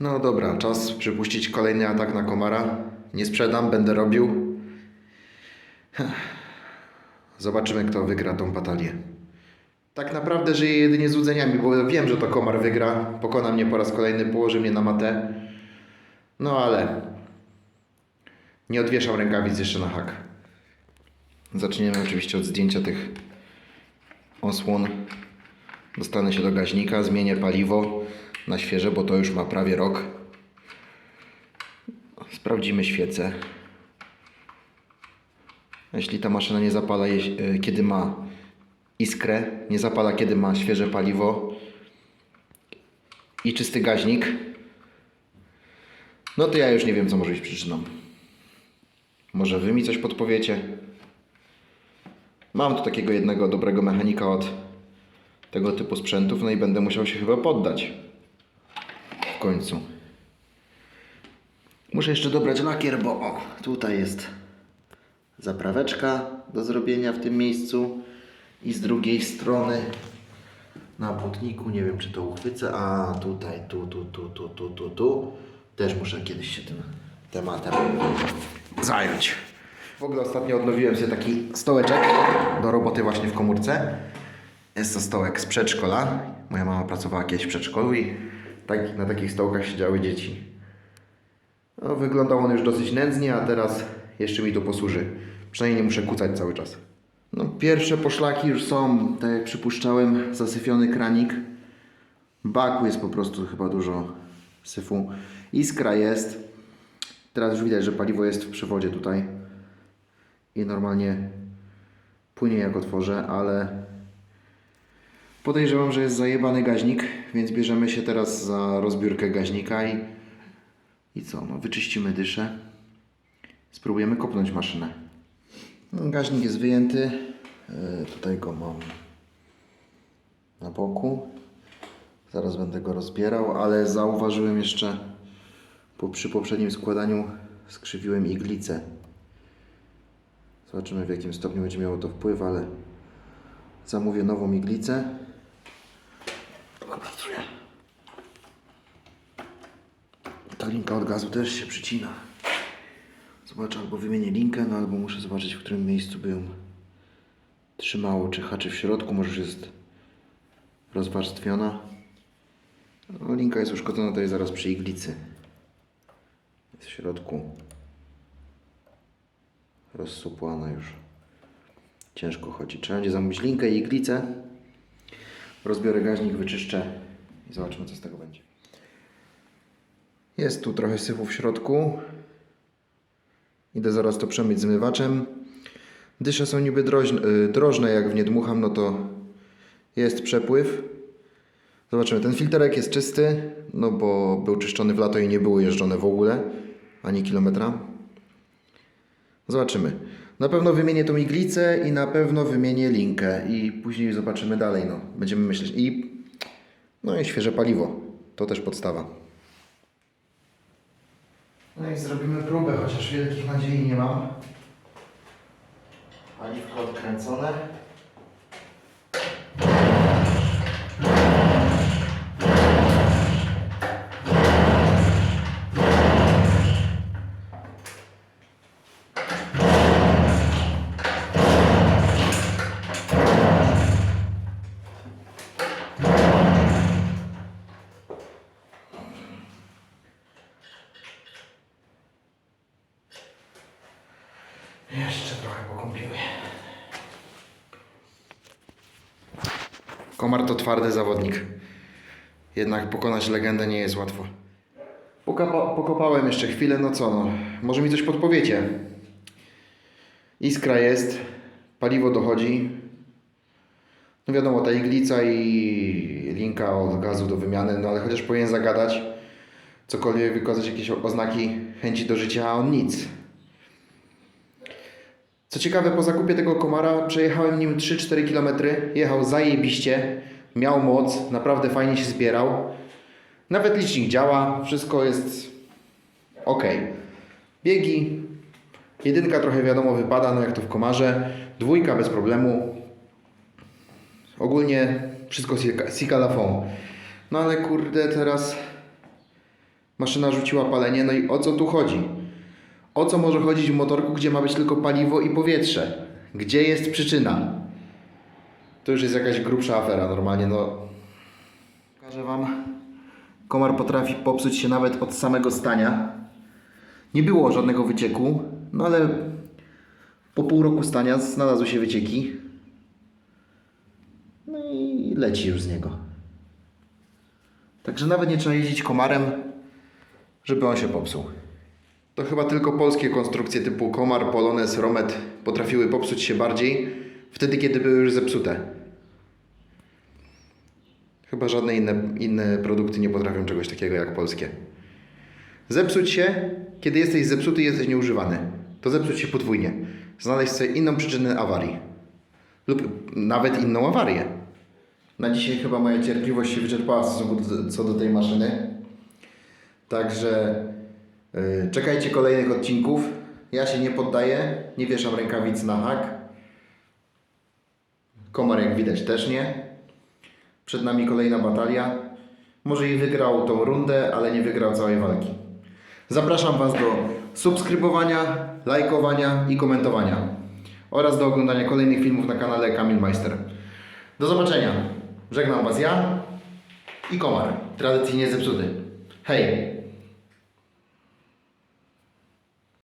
No dobra, czas przypuścić kolejny atak na komara. Nie sprzedam, będę robił. Zobaczymy, kto wygra tą batalię. Tak naprawdę żyję jedynie złudzeniami, bo wiem, że to komar wygra. Pokona mnie po raz kolejny, położy mnie na matę. No ale nie odwieszam rękawic jeszcze na hak. Zaczniemy oczywiście od zdjęcia tych osłon. Dostanę się do gaźnika, zmienię paliwo na świeże, bo to już ma prawie rok. Sprawdzimy świecę. Jeśli ta maszyna nie zapala, e, kiedy ma iskrę, nie zapala, kiedy ma świeże paliwo i czysty gaźnik, no to ja już nie wiem, co może być przyczyną. Może Wy mi coś podpowiecie? Mam tu takiego jednego dobrego mechanika od tego typu sprzętów, no i będę musiał się chyba poddać. W końcu. Muszę jeszcze dobrać lakier, bo o, tutaj jest zapraweczka do zrobienia w tym miejscu i z drugiej strony na błotniku, nie wiem czy to uchwycę, a tutaj, tu, tu, tu, tu, tu, tu, tu, też muszę kiedyś się tym tematem zająć. W ogóle ostatnio odnowiłem sobie taki stołeczek do roboty właśnie w komórce. Jest to stołek z przedszkola. Moja mama pracowała kiedyś w przedszkolu i tak, na takich stołkach siedziały dzieci. No, wyglądał on już dosyć nędznie, a teraz jeszcze mi to posłuży. Przynajmniej nie muszę kucać cały czas. No, pierwsze poszlaki już są, tak jak przypuszczałem, zasyfiony kranik. Baku jest po prostu chyba dużo syfu. Iskra jest. Teraz już widać, że paliwo jest w przewodzie tutaj. I normalnie płynie jak otworzę, ale podejrzewam, że jest zajebany gaźnik, więc bierzemy się teraz za rozbiórkę gaźnika i, i co? No, wyczyścimy dyszę. Spróbujemy kopnąć maszynę. No, gaźnik jest wyjęty. E, tutaj go mam na boku. Zaraz będę go rozbierał, ale zauważyłem jeszcze po, przy poprzednim składaniu skrzywiłem iglicę. Zobaczymy w jakim stopniu będzie miało to wpływ, ale zamówię nową iglicę. Pracuję. Ta linka od gazu też się przycina. Zobaczę, albo wymienię linkę, no albo muszę zobaczyć, w którym miejscu by ją trzymało, czy haczy w środku, może już jest rozwarstwiona. No, linka jest uszkodzona tutaj zaraz przy iglicy. Jest w środku rozsupłana już. Ciężko chodzi. Trzeba będzie zamówić linkę i iglicę. Rozbiorę gaźnik, wyczyszczę i zobaczymy, co z tego będzie. Jest tu trochę syfu w środku. Idę zaraz to przemyć zmywaczem. Dysze są niby drożne, y, drożne, jak w nie dmucham, no to jest przepływ. Zobaczymy, ten filterek jest czysty, no bo był czyszczony w lato i nie było jeżdżone w ogóle, ani kilometra. Zobaczymy. Na pewno wymienię tą iglicę i na pewno wymienię linkę i później zobaczymy dalej, no. Będziemy myśleć. I no i świeże paliwo. To też podstawa. No i zrobimy próbę, chociaż wielkich nadziei nie mam. Paliwko odkręcone. Pokąpiły. Komar to twardy zawodnik. Jednak pokonać legendę nie jest łatwo. Pokopałem jeszcze chwilę, no co no. Może mi coś podpowiecie. Iskra jest, paliwo dochodzi. No wiadomo, ta iglica i linka od gazu do wymiany, no ale chociaż powinien zagadać, cokolwiek wykazać jakieś oznaki chęci do życia, a on nic. Co ciekawe, po zakupie tego komara przejechałem nim 3-4 km. Jechał zajebiście, miał moc, naprawdę fajnie się zbierał. Nawet licznik działa, wszystko jest ok. Biegi, jedynka trochę wiadomo wypada, no jak to w komarze. Dwójka bez problemu. Ogólnie wszystko sika la fond. No ale kurde, teraz Maszyna rzuciła palenie, no i o co tu chodzi? O co może chodzić w motorku, gdzie ma być tylko paliwo i powietrze? Gdzie jest przyczyna? To już jest jakaś grubsza afera normalnie, no. Pokażę Wam. Komar potrafi popsuć się nawet od samego stania. Nie było żadnego wycieku, no ale po pół roku stania znalazły się wycieki. No i leci już z niego. Także nawet nie trzeba jeździć komarem, żeby on się popsuł. To chyba tylko polskie konstrukcje typu komar, polones, romet potrafiły popsuć się bardziej wtedy, kiedy były już zepsute. Chyba żadne inne, inne produkty nie potrafią czegoś takiego jak polskie. Zepsuć się, kiedy jesteś zepsuty i jesteś nieużywany. To zepsuć się podwójnie. Znaleźć sobie inną przyczynę awarii. Lub nawet inną awarię. Na dzisiaj chyba moja cierpliwość się wyczerpała co do tej maszyny. Także czekajcie kolejnych odcinków. Ja się nie poddaję, nie wieszam rękawic na hak. Komar jak widać też nie. Przed nami kolejna batalia. Może i wygrał tą rundę, ale nie wygrał całej walki. Zapraszam Was do subskrybowania, lajkowania i komentowania oraz do oglądania kolejnych filmów na kanale Kamil Meister. Do zobaczenia. Żegnam Was ja i Komar, tradycyjnie zepsuty. Hej!